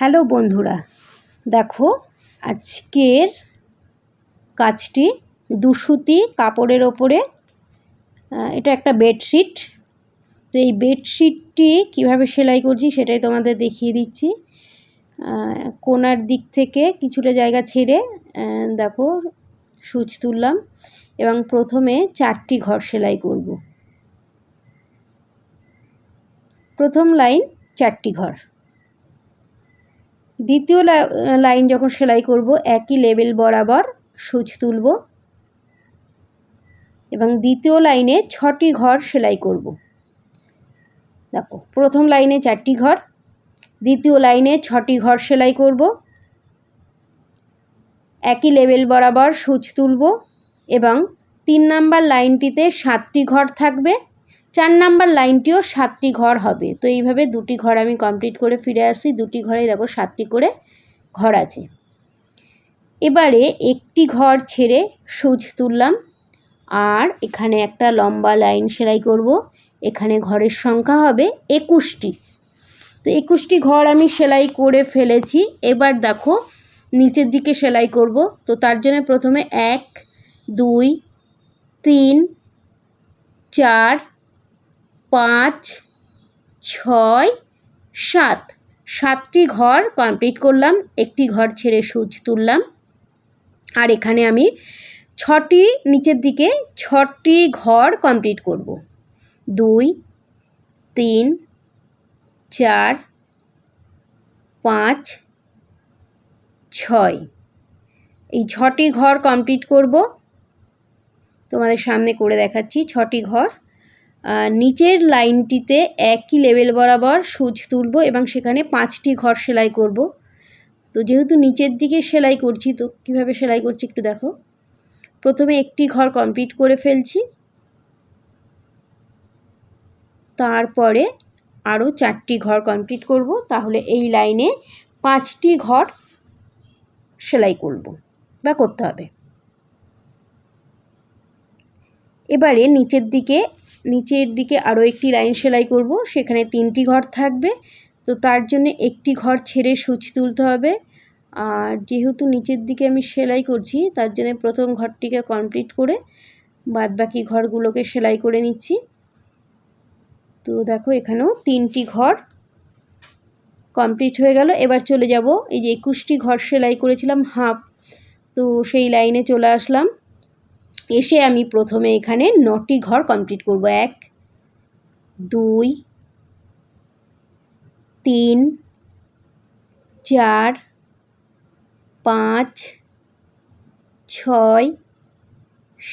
Hello বন্ধুরা, দেখো আজকের কাজটি দুসুতি কাপড়ের ওপরে এটা একটা বেডশিট। তো এই বেডশিটটি কীভাবে সেলাই করছি সেটাই তোমাদের দেখিয়ে দিচ্ছি। কোনার দিক থেকে কিছুটা জায়গা ছেড়ে দেখো সুচ তুললাম এবং প্রথমে চারটি ঘর সেলাই করব। প্রথম লাইন চারটি ঘর। দ্বিতীয় লাইন যখন সেলাই করব, একই লেবেল বরাবর সূচ তুলব এবং দ্বিতীয় লাইনে ছটি ঘর সেলাই করব। দেখো, প্রথম লাইনে চারটি ঘর, দ্বিতীয় লাইনে ছটি ঘর সেলাই করব, একই লেবেল বরাবর সূচ তুলব এবং তিন নাম্বার লাইনটিতে সাতটি ঘর থাকবে। চার নাম্বার লাইনটিও সাতটি ঘর হবে। তো এইভাবে দুটি ঘর আমি কমপ্লিট করে ফিরে আসি। দুটি ঘরে দেখো সাতটি করে ঘর আছে। এবারে একটি ঘর ছেড়ে সূচ তুললাম। আর এখানে একটা লম্বা লাইন সেলাই করব। এখানে ঘরের সংখ্যা হবে একুশটি। তো একুশটি ঘর আমি সেলাই করে ফেলেছি। এবার দেখো নিচের দিকে সেলাই করব। তো তার জন্য প্রথমে এক, দুই, তিন, চার পাঁচ, ছয়, সাত। সাতটি ঘর কমপ্লিট করলাম, একটি ঘর ছেড়ে সূচ তুললাম। আর এখানে আমি ছটি, নিচের দিকে ছটি ঘর কমপ্লিট করব। দুই, তিন, চার, পাঁচ, ছয়। এই ছটি ঘর কমপ্লিট করব। তোমাদের সামনে করে দেখাচ্ছি, ছটি ঘর। নিচের লাইনটিতে একই লেভেল বরাবর সূচ তুলব এবং সেখানে পাঁচটি ঘর সেলাই করব। তো যেহেতু নিচের দিকে সেলাই করছি, তো কীভাবে সেলাই করছি একটু দেখো। প্রথমে একটি ঘর কমপ্লিট করে ফেলছি। তারপরে আরও চারটি ঘর কমপ্লিট করব। তাহলে এই লাইনে পাঁচটি ঘর সেলাই করব বা করতে হবে। এবারে নিচের দিকে নিচের দিকে আরও একটি লাইন সেলাই করব, সেখানে তিনটি ঘর থাকবে। তো তার জন্য একটি ঘর ছেড়ে সূচ তুলতে হবে। আর যেহেতু নিচের দিকে আমি সেলাই করছি, তার জন্য প্রথম ঘরটিকে কমপ্লিট করে বাদ বাকি ঘরগুলোকে সেলাই করে নিচ্ছি। তো দেখো, এখানেও তিনটি ঘর কমপ্লিট হয়ে গেল। এবার চলে যাব, এই যে একুশটি ঘর সেলাই করেছিলাম, হাফ। তো সেই লাইনে চলে আসলাম। এসে আমি প্রথমে এখানে নটি ঘর কমপ্লিট করব। এক, দুই, তিন, চার, পাঁচ, ছয়,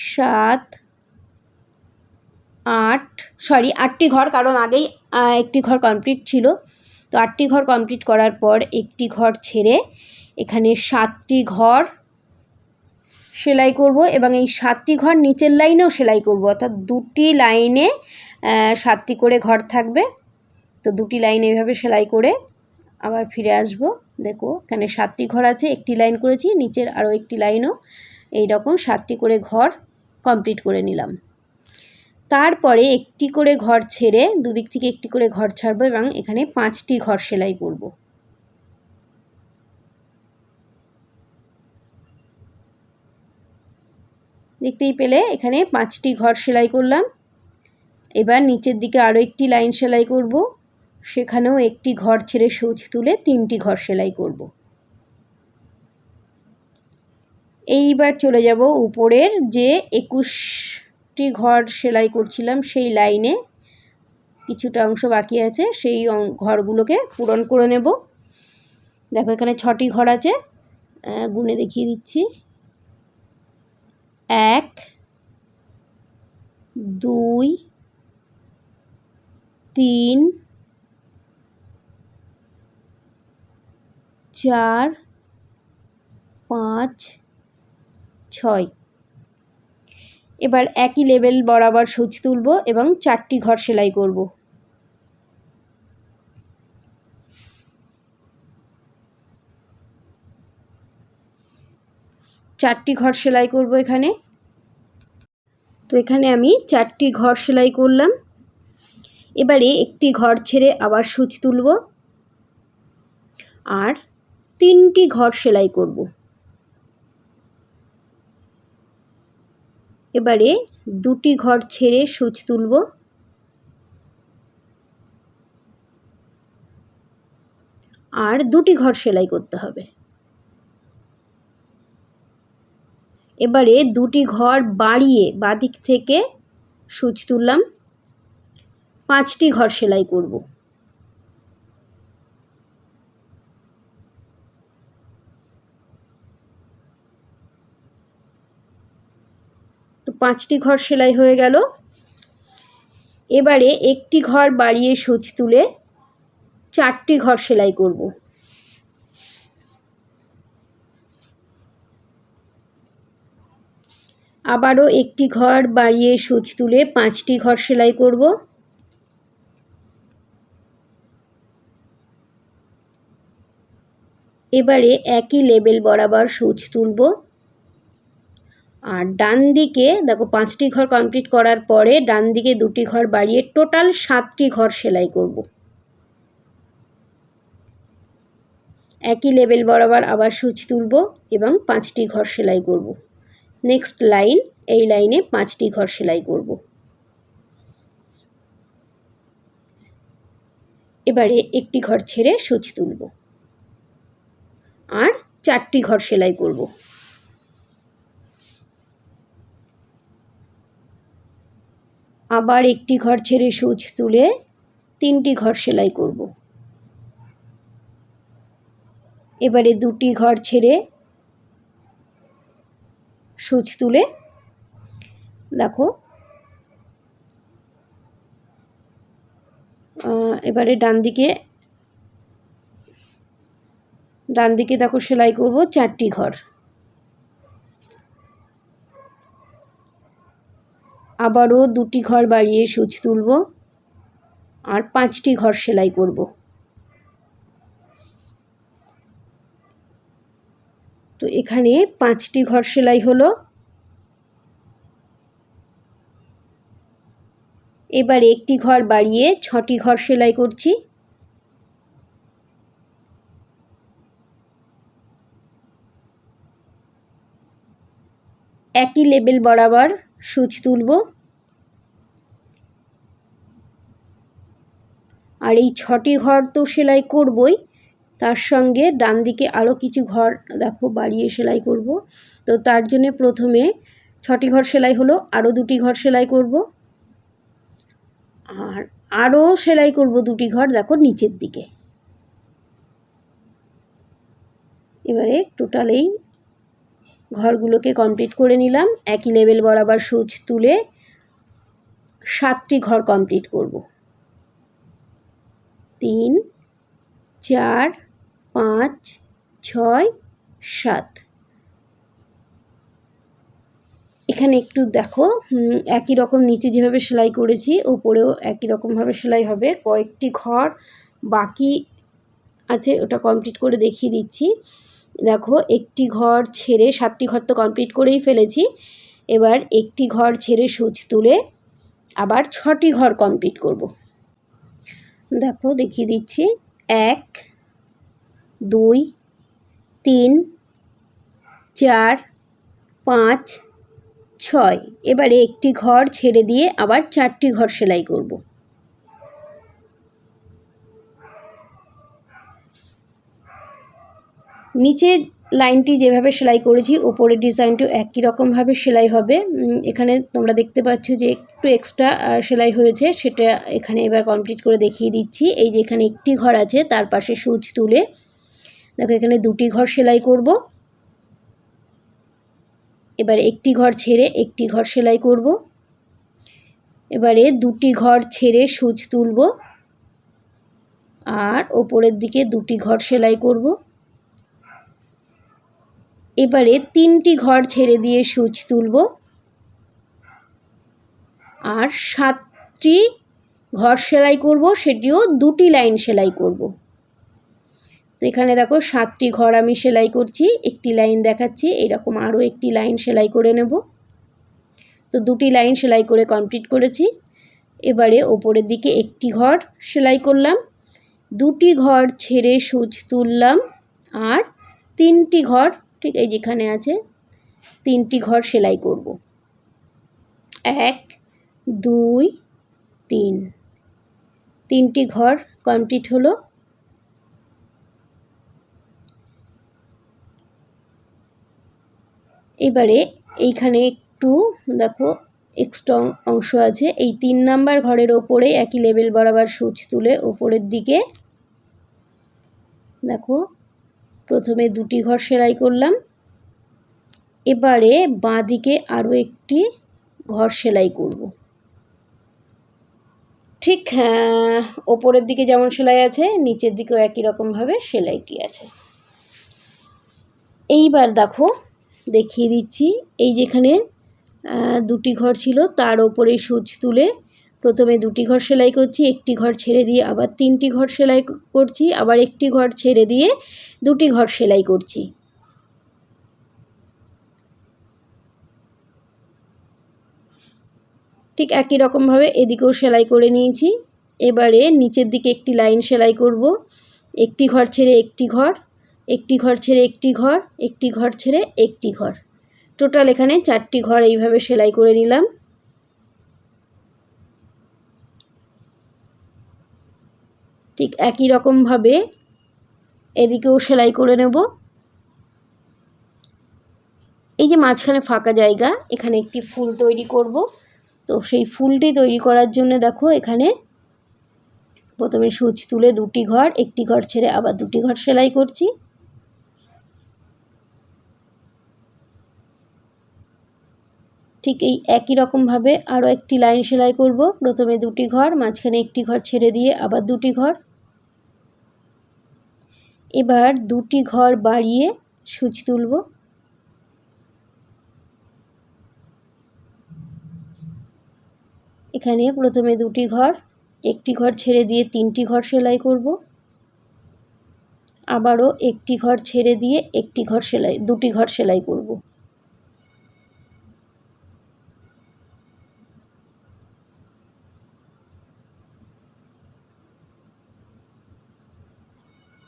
সাত, আট সরি আটটি ঘর কারণ আগেই একটি ঘর কমপ্লিট ছিল। তো আটটি ঘর কমপ্লিট করার পর একটি ঘর ছেড়ে এখানে সাতটি ঘর সেলাই করব এবং এই সাতটি ঘর নিচের লাইনেও সেলাই করব। অর্থাৎ দুটি লাইনে সাতটি করে ঘর থাকবে। তো দুটি লাইন এইভাবে সেলাই করে আবার ফিরে আসব। দেখো, এখানে সাতটি ঘর আছে, একটি লাইন করেছি, নিচের আরও একটি লাইনও। এই রকম সাতটি করে ঘর কমপ্লিট করে নিলাম। তারপরে একটি করে ঘর ছেড়ে দুদিক থেকে একটি করে ঘর ছাড়বো এবং এখানে পাঁচটি ঘর সেলাই করব। দেখতেই পেলে, এখানে পাঁচটি ঘর সেলাই করলাম। এবার নিচের দিকে আরও একটি লাইন সেলাই করব। সেখানেও একটি ঘর ছেড়ে সূচ তুলে তিনটি ঘর সেলাই করব। এইবার চলে যাব উপরের যে একুশটি ঘর সেলাই করছিলাম সেই লাইনে। কিছুটা অংশ বাকি আছে, সেই ঘরগুলোকে পূরণ করে নেব। দেখো এখানে ছটি ঘর আছে। গুনে দেখিয়ে দিচ্ছি। এক, দুই, তিন, চার, পাঁচ, ছয়। এবার একই লেভেল বরাবর সূচ তুলব এবং চারটি ঘর সেলাই করব। চারটি ঘর সেলাই করব এখানে। তো এখানে আমি চারটি ঘর সেলাই করলাম। এবারে একটি ঘর ছেড়ে আবার সূচ তুলব। আর তিনটি ঘর সেলাই করব। এবারে দুটি ঘর ছেড়ে সূচ তুলব। আর দুটি ঘর সেলাই করতে হবে। এবারে দুটি ঘর বাড়িয়ে বাদিক থেকে সূচ তুললাম। পাঁচটি ঘর সেলাই করব। তো পাঁচটি ঘর সেলাই হয়ে গেল। এবারে একটি ঘর বাড়িয়ে সূচ তুলে চারটি ঘর সেলাই করব। আবারও একটি ঘর বাড়িয়ে সূচ তুলে পাঁচটি ঘর সেলাই করব। এবারে একই লেবেল বরাবর সূচ তুলব। আর ডান দিকে, দেখো পাঁচটি ঘর কমপ্লিট করার পরে ডান দিকে দুটি ঘর বাড়িয়ে টোটাল সাতটি ঘর সেলাই করব। একই লেবেল বরাবর আবার সূচ তুলব এবং পাঁচটি ঘর সেলাই করব। নেক্সট লাইন এই লাইনে পাঁচটি ঘর সেলাই করব। এবারে একটি ঘর ছেড়ে সূচ তুলব। আর চারটি ঘর সেলাই করব। আবার একটি ঘর ছেড়ে সূচ তুলে তিনটি ঘর সেলাই করব। এবারে দুটি ঘর ছেড়ে সূচ তুলে দেখো। এবারে ডান দিকে ডান দিকে দেখো সেলাই করব চারটি ঘর। আবারও দুটি ঘর বাড়িয়ে সূচ তুলব আর পাঁচটি ঘর সেলাই করব। তো এখানে পাঁচটি ঘর সেলাই হলো। এবার একটি ঘর বাড়িয়ে ছটি ঘর সেলাই করছি। একই লেবেল বরাবর সূচ তুলব। আর এই ছটি ঘর তো সেলাই করবই। তার সঙ্গে ডান দিকে আরও কিছু ঘর, দেখো বাড়িয়ে সেলাই করব। তো তার জন্যে প্রথমে ছটি ঘর সেলাই হলো আরও দুটি ঘর সেলাই করব। আর আরও সেলাই করব দুটি ঘর, দেখো নিচের দিকে। এবারে টোটাল এই ঘরগুলোকে কমপ্লিট করে নিলাম। একই লেভেল বরাবর সুচ তুলে সাতটি ঘর কমপ্লিট করব। তিন, চার পাঁচ, ছয়, সাত। এখানে একটু দেখো একই রকম নিচে যেভাবে সেলাই করেছি ওপরেও একই রকমভাবে সেলাই হবে। কয়েকটি ঘর বাকি আছে, ওটা কমপ্লিট করে দেখিয়ে দিচ্ছি। দেখো, একটি ঘর ছেড়ে সাতটি ঘর তো কমপ্লিট করেই ফেলেছি। এবার একটি ঘর ছেড়ে সুচ তুলে আবার ছটি ঘর কমপ্লিট করব। দেখো, দেখিয়ে দিচ্ছি। এক দুই, তিন, চার, পাঁচ, ছয়। এবারে একটি ঘর ছেড়ে দিয়ে আবার চারটি ঘর সেলাই করব। নিচে লাইনটি যেভাবে সেলাই করেছি, উপরের ডিজাইনটিও একই রকমভাবে সেলাই হবে। এখানে তোমরা দেখতে পাচ্ছ যে একটু এক্সট্রা সেলাই হয়েছে, সেটা এখানে এবার কমপ্লিট করে দেখিয়ে দিচ্ছি। এই যে এখানে একটি ঘর আছে, তার পাশে সুচ তুলে দেখো, এখানে দুটি ঘর সেলাই করব। এবার একটি ঘর ছেড়ে একটি ঘর সেলাই করব। এবারে দুটি ঘর ছেড়ে সুচ তুলব। আর ওপরের দিকে দুটি ঘর সেলাই করব। এবারে তিনটি ঘর ছেড়ে দিয়ে সুচ তুলব। আর সাতটি ঘর সেলাই করব, সেটিও দুটি লাইন সেলাই করব। তো এখানে দেখো সাতটি ঘর আমি সেলাই করছি, একটি লাইন দেখাচ্ছি, এরকম আরও একটি লাইন সেলাই করে নেব। তো দুটি লাইন সেলাই করে কমপ্লিট করেছি। এবারে ওপরের দিকে একটি ঘর সেলাই করলাম, দুটি ঘর ছেড়ে সূচ তুললাম, আর তিনটি ঘর, ঠিক এই যেখানে আছে, তিনটি ঘর সেলাই করব। এক, দুই, তিন, তিনটি ঘর কমপ্লিট হলো। এবারে এইখানে একটু দেখো এক্সট্রা অংশ আছে। এই তিন নাম্বার ঘরের ওপরে একই লেবেল বরাবর সূচ তুলে ওপরের দিকে দেখো প্রথমে দুটি ঘর সেলাই করলাম। এবারে বাঁ দিকে আরও একটি ঘর সেলাই করব। ঠিক হ্যাঁ, ওপরের দিকে যেমন সেলাই আছে নিচের দিকেও একই রকমভাবে সেলাইটি আছে। এইবার দেখো দেখিয়ে দিচ্ছি। এই যেখানে দুটি ঘর ছিল, তার ওপরে সূচ তুলে প্রথমে দুটি ঘর সেলাই করছি, একটি ঘর ছেড়ে দিয়ে আবার তিনটি ঘর সেলাই করছি, আবার একটি ঘর ছেড়ে দিয়ে দুটি ঘর সেলাই করছি। ঠিক একই রকমভাবে এদিকেও সেলাই করে নিয়েছি। এবারে নিচের দিকে একটি লাইন সেলাই করব, একটি ঘর ছেড়ে একটি ঘর। একটি ঘর ছেড়ে একটি ঘর একটি ঘর ছেড়ে একটি ঘর। টোটাল এখানে চারটি ঘর এইভাবে সেলাই করে নিলাম। ঠিক একই রকমভাবে এদিকেও সেলাই করে নেব। এই যে মাঝখানে ফাঁকা জায়গা, এখানে একটি ফুল তৈরি করব। তো সেই ফুলটি তৈরি করার জন্য দেখো এখানে প্রথমে সুচ তুলে দুটি ঘর, একটি ঘর ছেড়ে আবার দুটি ঘর সেলাই করছি। ঠিক এই একই রকমভাবে আরও একটি লাইন সেলাই করব। প্রথমে দুটি ঘর, মাঝখানে একটি ঘর ছেড়ে দিয়ে আবার দুটি ঘর। এবার দুটি ঘর বাড়িয়ে সুচ তুলব। এখানে প্রথমে দুটি ঘর, একটি ঘর ছেড়ে দিয়ে তিনটি ঘর সেলাই করব। আবারও একটি ঘর ছেড়ে দিয়ে একটি ঘর সেলাই, দুটি ঘর সেলাই করব।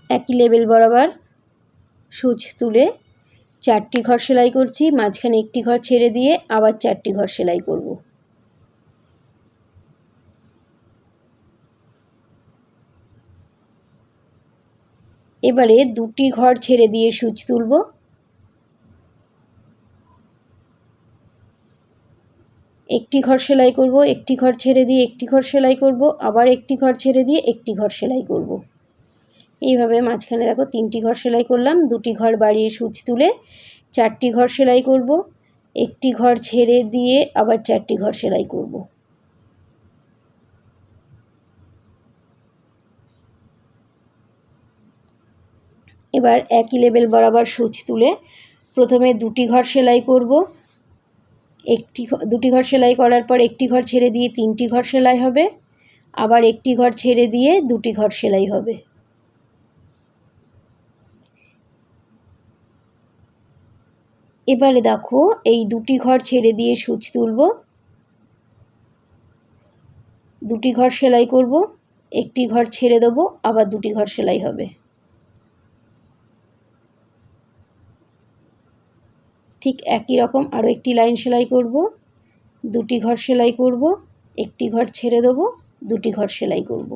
একই লেবেল বরাবর সুচ তুলে চারটি ঘর সেলাই করছি, মাঝখানে একটি ঘর ছেড়ে দিয়ে আবার চারটি ঘর সেলাই করব। এবারে দুটি ঘর ছেড়ে দিয়ে সুচ তুলব। একটি ঘর সেলাই করব, একটি ঘর ছেড়ে দিয়ে একটি ঘর সেলাই করব, আবার একটি ঘর ছেড়ে দিয়ে একটি ঘর সেলাই করব। এইভাবে মাঝখানে দেখো তিনটি ঘর সেলাই করলাম। দুটি ঘর বাড়িয়ে সুচ তুলে চারটি ঘর সেলাই করব। একটি ঘর ছেড়ে দিয়ে আবার চারটি ঘর সেলাই করব। এবার একই লেবেল বরাবর সুচ তুলে প্রথমে দুটি ঘর সেলাই করব। একটি দুটি ঘর সেলাই করার পর একটি ঘর ছেড়ে দিয়ে তিনটি ঘর সেলাই হবে। আবার একটি ঘর ছেড়ে দিয়ে দুটি ঘর সেলাই হবে। এবারে দেখো, এই দুটি ঘর ছেড়ে দিয়ে সুচ তুলব। দুটি ঘর সেলাই করব, একটি ঘর ছেড়ে দেবো, আবার দুটি ঘর সেলাই হবে। ঠিক একই রকম আরও একটি লাইন সেলাই করব। দুটি ঘর সেলাই করব, একটি ঘর ছেড়ে দেবো, দুটি ঘর সেলাই করব।